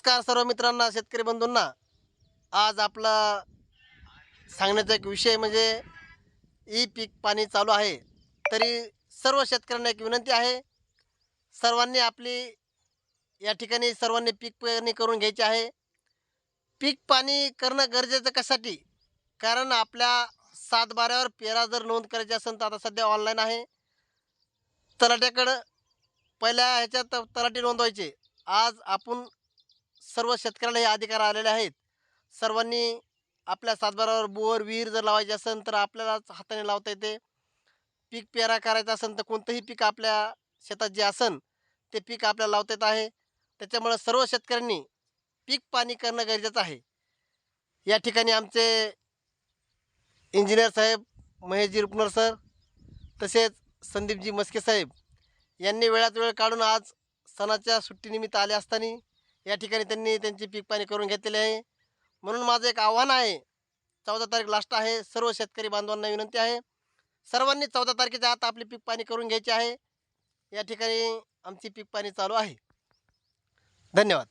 नमस्कार सर्व मित्रांना शेतकरी बंधूंना. आज आपला सांगण्याचा एक विषय म्हणजे ई पीक पाणी चालू आहे. तरी सर्व शेतकऱ्यांना एक विनंती आहे. सर्वांनी आपली या ठिकाणी सर्वांनी पीक पेरणी करून घ्यायची आहे. पीक पाणी करणं गरजेचं कशासाठी? कारण आपल्या सात बाऱ्यावर पेरा जर नोंद करायची असेल तर आता सध्या ऑनलाईन आहे. तलाट्याकडं पहिल्या ह्याच्यात तलाठी नोंदवायचे. आज आपण सर्व शेतकऱ्याला हे अधिकार आलेले आहेत. सर्वांनी आपल्या सातबारावर बोर विहीर जर लावायची असेल तर आपल्यालाच हाताने लावता येते. पीक पेरा करायचा असेल तर कोणतंही पीक आपल्या शेतात जे असन ते पीक आपल्याला लावता येत आहे. त्याच्यामुळं सर्व शेतकऱ्यांनी पीक पाणी करणं गरजेचं आहे. या ठिकाणी आमचे इंजिनियर साहेब महेशजी रुपनर सर तसेच संदीपजी मस्के साहेब यांनी वेळात वेळ काढून आज सणाच्या सुट्टीनिमित्त आले असताना या ठिकाणी त्यांनी त्यांची पीक पाणी करून घेतलेले आहे. म्हणून माझं एक आव्हान आहे. चौदा तारीख लास्ट आहे. सर्व शेतकरी बांधवांना विनंती आहे. सर्वांनी चौदा तारखेच्या आत आपली पीक पाणी करून घ्यायची आहे. या ठिकाणी आमची पीक पाणी चालू आहे. धन्यवाद.